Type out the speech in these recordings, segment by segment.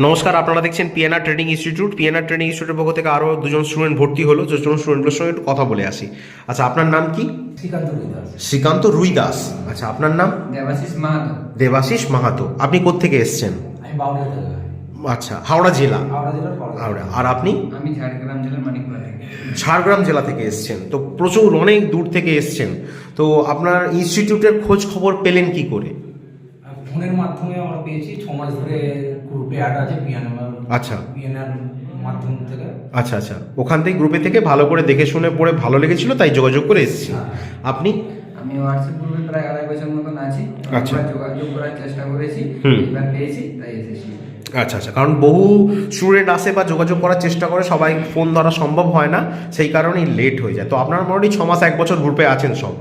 নমস্কার আপনারা দেখছেন PNR training institute PNR training ইনস্টিটিউটের পক্ষ থেকে আরও দুজন স্টুডেন্ট ভর্তি হলো। দুজন স্টুডেন্টগুলোর সঙ্গে একটু কথা বলে আসি। আচ্ছা আপনার নাম কি? শ্রীকান্ত রুই দাস। আচ্ছা আপনার নাম? দেবাশিস মাহাতো। দেবাশিস মাহাতো। আপনি কোত্থেকে এসছেন? আমি থেকে আচ্ছা হাওড়া জেলা। হাওড়া হাওড়া। আর আপনি? আমি ঝাড়গ্রাম জেলার মানিকপুরা থেকে। ঝাড়গ্রাম জেলা থেকে এসছেন। তো প্রচুর অনেক দূর থেকে এসছেন। তো আপনার ইনস্টিটিউটের খোঁজ খবর পেলেন কি করে? ফোনের মাধ্যমে আমরা পেয়েছি ছ মাস ধরে গ্রুপে অ্যাড আছে পিয়ানো আচ্ছা। মাধ্যম থেকে। আচ্ছা আচ্ছা। ওখান থেকে গ্রুপে থেকে ভালো করে দেখে শুনে পড়ে ভালো লেগেছিল তাই যোগাযোগ করে এসেছি। আপনি? আমি হোয়াটসঅ্যাপ প্রায় আড়াই বছর মতন আছি। আচ্ছা। যোগাযোগ করার চেষ্টা করেছি এবার পেয়েছি তাই এসেছি। আচ্ছা আচ্ছা। কারণ বহু স্টুডেন্ট আসে বা যোগাযোগ করার চেষ্টা করে সবাই ফোন ধরা সম্ভব হয় না সেই কারণেই লেট হয়ে যায়। তো আপনারা মোটামুটি ছ মাস এক বছর গ্রুপে আছেন সব।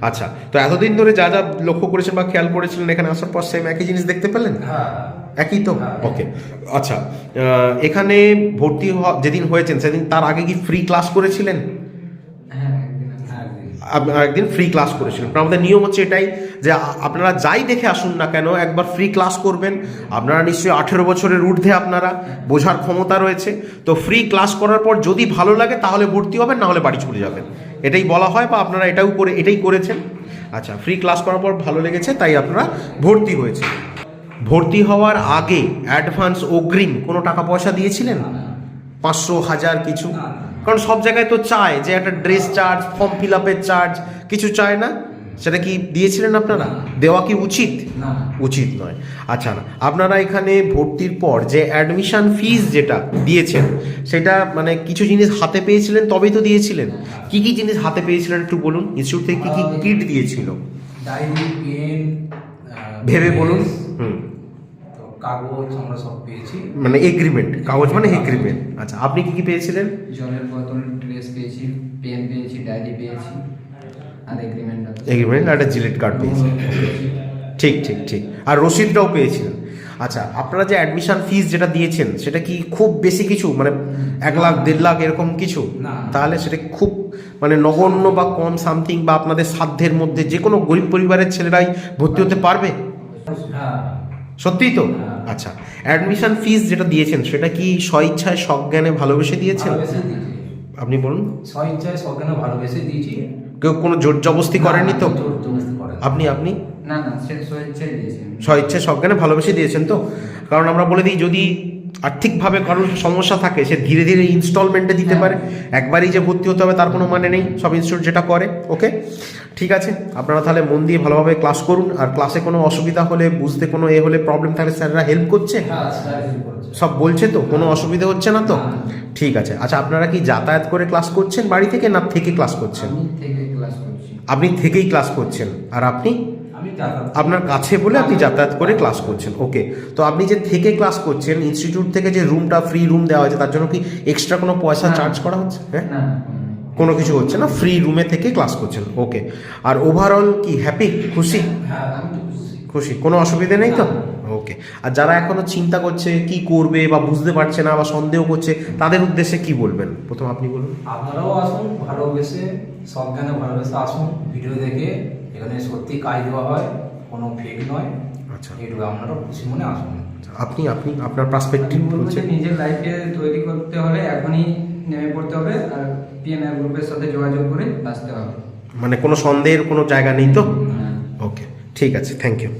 আচ্ছা তো এতদিন ধরে যা যা লক্ষ্য করেছেন বা খেয়াল করেছিলেন এখানে আসার পর সেম একই জিনিস দেখতে পেলেন? হ্যাঁ। একই তো? হ্যাঁ। ওকে আচ্ছা এখানে ভর্তি হওয়া- যেদিন হয়েছেন সেদিন তার আগে কি ফ্রি ক্লাস করেছিলেন হ্যাঁ একদিন আছে। হ্যাঁ একদিন। ফ্রি ক্লাস করেছিলেন কারণ আমাদের নিয়ম হচ্ছে এটাই যে আপনারা যাই দেখে আসুন না কেন, একবার ফ্রি ক্লাস করবেন। আপনারা নিশ্চয়ই আঠেরো বছরের ঊর্ধ্বে আপনারা বোঝার ক্ষমতা রয়েছে। তো ফ্রি ক্লাস করার পর যদি ভালো লাগে তাহলে ভর্তি হবেন, না হলে বাড়ি চলে যাবেন। এটাই বলা হয় বা আপনারা এটাও করে এটাই করেছেন। আচ্ছা ফ্রি ক্লাস করার পর ভালো লেগেছে, তাই আপনারা ভর্তি হয়েছে ভর্তি হওয়ার আগে অ্যাডভান্স অগ্রিম কোনো টাকা পয়সা দিয়েছিলেন? পাঁচশো, হাজার কিছু। কারণ সব জায়গায় তো চায় যে একটা ড্রেস চার্জ ফর্ম ফিল আপের চার্জ কিছু চায় না। সেটা কি দিয়েছিলেন আপনারা? দেওয়া কি উচিত? উচিত নয়। আচ্ছা না আপনারা এখানে ভর্তির পর যে অ্যাডমিশন ফিস যেটা দিয়েছেন সেটা মানে কিছু জিনিস হাতে পেয়েছিলেন? তবেই তো দিয়েছিলেন। কি কি জিনিস হাতে পেয়েছিলেন একটু বলুন? ইনস্টিটিউট থেকে কি কি কিট দিয়েছিল? ভেবে বলুন। হুম। কাগজ আমরা সব পেয়েছি। মানে এগ্রিমেন্ট কাগজ মানে এগ্রিমেন্ট আচ্ছা আপনি কি কি পেয়েছিলেন? জলের বোতল ড্রেস পেয়েছি পেন পেয়েছি ডায়েরি পেয়েছি আর এগ্রিমেন্ট এগ্রিমেন্ট আর একটা জিলেট কার্ড পেয়েছেন ঠিক ঠিক ঠিক। আর রসিদটাও পেয়েছিলেন। আচ্ছা আপনারা যে অ্যাডমিশন ফিস যেটা দিয়েছেন সেটা কি খুব বেশি কিছু? মানে এক লাখ দেড় লাখ এরকম কিছু? না। তাহলে সেটা খুব মানে নগণ্য বা কম সামথিং বা আপনাদের সাধ্যের মধ্যে যে কোনো গরিব পরিবারের ছেলেরাই ভর্তি হতে পারবে? হ্যাঁ সত্যিই তো? হ্যাঁ। আচ্ছা অ্যাডমিশন ফিস যেটা দিয়েছেন সেটা কি স্বইচ্ছায় সজ্ঞানে ভালোবেসে দিয়েছেন? আপনি বলুন। স্বইচ্ছায় সজ্ঞানে ভালোবেসে দিয়েছি। কেউ কোনো জোর জবস্তি করেনি তো। আপনি আপনি? না না স্বইচ্ছায় দিয়েছেন স্বইচ্ছায় আমি। সজ্ঞানে ভালোবেসে দিয়েছেন তো? কারণ আমরা বলে দিই যদি আর্থিকভাবে কারোর সমস্যা থাকে সে ধীরে ধীরে ইনস্টলমেন্টে দিতে হ্যাঁ। পারে। একবারই যে ভর্তি হতে হবে তার কোনো মানে নেই সব ইনস্টিটিউট যেটা করে ওকে ঠিক আছে? আপনারা তাহলে মন দিয়ে ভালোভাবে ক্লাস করুন আর ক্লাসে কোনো অসুবিধা হলে বুঝতে কোনো এ হলে প্রবলেম থাকলে স্যাররা হেল্প করছে? হ্যাঁ করেছে। সব বলছে তো? কোনো অসুবিধা হচ্ছে না তো? ঠিক আছে। আচ্ছা আপনারা কি যাতায়াত করে ক্লাস করছেন বাড়ি থেকে না থেকে ক্লাস করছেন? আপনি থেকেই ক্লাস করছেন আর আপনি? আপনার কাছে বলে আপনি যাতায়াত করে ক্লাস করছেন। ওকে তো আপনি যে থেকে ক্লাস করছেন ইনস্টিটিউট থেকে যে রুমটা ফ্রি রুম দেওয়া হয়েছে তার জন্য কি এক্সট্রা কোনো পয়সা চার্জ করা হচ্ছে? হ্যাঁ? কোনো কিছু হচ্ছে না? ফ্রি রুমে থেকে ক্লাস করছেন। ওকে আর ওভারঅল কি হ্যাপি হ্যাঁ খুশি। খুশি? কোনো অসুবিধে নেই তো? ওকে আর যারা এখনও চিন্তা করছে কি করবে বা বুঝতে পারছে না বা সন্দেহ করছে তাদের উদ্দেশ্যে কি বলবেন? প্রথম আপনি বলুন। আপনারাও আসুন ভালোবেসে সজ্ঞানে ভালোবেসে আসুন ভিডিও দেখে। এখানে সত্যি কাজ দেওয়া হয় কোনো ফেক নয়। আচ্ছা। এটুকু আপনারা খুশি মনে আসুন আপনি আপনি আপনার পার্সপেক্টিভ বলছেন নিজের লাইফে তৈরি করতে হলে এখনই নেমে পড়তে হবে আর পিএনআর গ্রুপের সাথে যোগাযোগ করে আসতে হবে। মানে কোনো সন্দেহের কোনো জায়গা নেই তো? হ্যাঁ। ওকে ঠিক আছে থ্যাংক ইউ